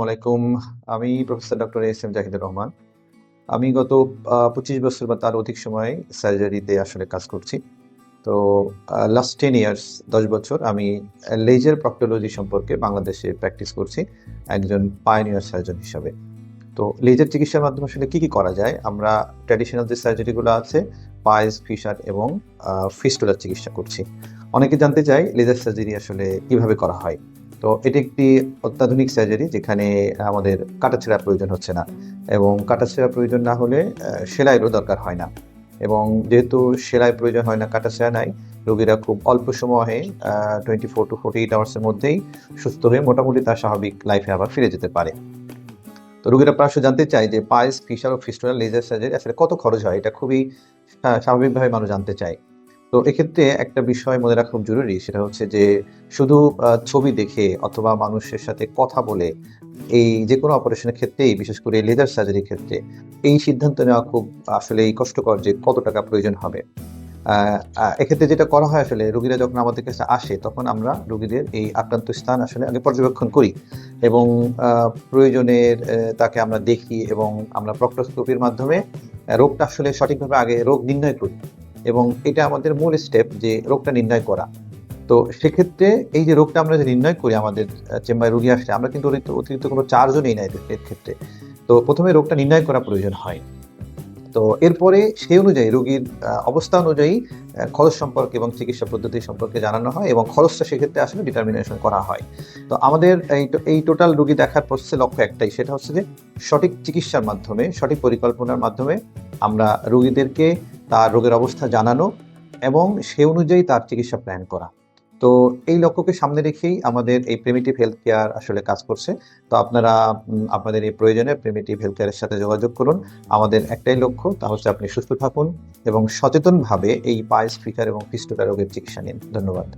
আসসালামাইকুম আমি professor doctor S M Zahidur Rahman. আমি গত পঁচিশ বছর বা তার অধিক সময় সার্জারিতে আসলে কাজ করছি। তো লাস্ট টেন ইয়ার্স দশ বছর আমি লেজার প্রক্টোলজি সম্পর্কে বাংলাদেশে প্র্যাকটিস করছি, একজন পায়োনিয়ার সার্জন হিসাবে। তো লেজার চিকিৎসার মাধ্যমে আসলে কী কী করা যায়? আমরা ট্র্যাডিশনাল যে সার্জারিগুলো আছে, পায়েস, ফিশার এবং ফিস্টুলার চিকিৎসা করছি। অনেকে জানতে চাই লেজার সার্জারি আসলে কীভাবে করা হয়। তো এটি একটি অত্যাধুনিক সার্জারি যেখানে আমাদের কাটাছেঁড়া প্রয়োজন হচ্ছে না এবং কাটাছেঁড়া প্রয়োজন না হলে সেলাইয়েরও দরকার হয় না। এবং যেহেতু সেলাই প্রয়োজন হয় না, কাটাছেঁড়া নাই, রোগীরা খুব অল্প সময়ে twenty four to forty eight আওয়ার্সের মধ্যেই সুস্থ হয়ে মোটামুটি তার স্বাভাবিক লাইফে আবার ফিরে যেতে পারে। তো রোগীরা প্রায়শ জানতে চায় যে পায়েস, ফিশার ও ফিস্টুলার লেজার সার্জারি আসলে কত খরচ হয়? এটা খুবই স্বাভাবিকভাবে মানুষ জানতে চায়। তো এক্ষেত্রে একটা বিষয় মনে রাখা খুব জরুরি, সেটা হচ্ছে যে শুধু ছবি দেখে অথবা মানুষের সাথে কথা বলে এই যে কোনো অপারেশনের ক্ষেত্রেই, বিশেষ করে লেজার সার্জারির ক্ষেত্রে, এই সিদ্ধান্ত নেওয়া খুব আসলে কষ্টকর যে কত টাকা প্রয়োজন হবে। এক্ষেত্রে যেটা করা হয় আসলে, রোগীরা যখন আমাদের কাছে আসে, তখন আমরা রোগীদের এই আক্রান্ত স্থান আসলে আগে পর্যবেক্ষণ করি এবং প্রয়োজনের তাকে আমরা দেখি এবং আমরা প্রক্টোস্কোপির মাধ্যমে রোগটা আসলে সঠিকভাবে আগে, রোগ নির্ণয় করি। এবং এটা আমাদের মূল স্টেপ যে রোগটা নির্ণয় করা। তো সেক্ষেত্রে এই যে রোগটা আমরা যে নির্ণয় করি আমাদের চেম্বারে রোগী আসলে, আমরা কিন্তু অতিরিক্ত কোনো চার্জও নেই না এর ক্ষেত্রে। তো প্রথমে রোগটা নির্ণয় করা প্রয়োজন হয়। তো এরপরে সেই অনুযায়ী রোগীর অবস্থা অনুযায়ী খরচ সম্পর্কে এবং চিকিৎসা পদ্ধতি সম্পর্কে জানানো হয় এবং খরচটা সেক্ষেত্রে আসলে ডিটারমিনেশন করা হয়। তো আমাদের এই এই টোটাল রোগী দেখার প্রসেসে লক্ষ্য একটাই, সেটা হচ্ছে যে সঠিক চিকিৎসার মাধ্যমে, সঠিক পরিকল্পনার মাধ্যমে আমরা রোগীদেরকে তার রোগের অবস্থা জানানো এবং সে অনুযায়ী তার চিকিৎসা প্ল্যান করা। তো এই লক্ষ্যকে সামনে রেখেই আমাদের এই প্রিমিটিভ হেলথ কেয়ার আসলে কাজ করছে। তো আপনারা আপনাদের এই প্রয়োজনে প্রিমিটিভ হেলথ কেয়ারের সাথে যোগাযোগ করুন। আমাদের একটাই লক্ষ্য, তা হচ্ছে আপনি সুস্থ থাকুন এবং সচেতনভাবে এই পায়েস ফিটার এবং ফিস্টুলা রোগের চিকিৎসা নিন। ধন্যবাদ।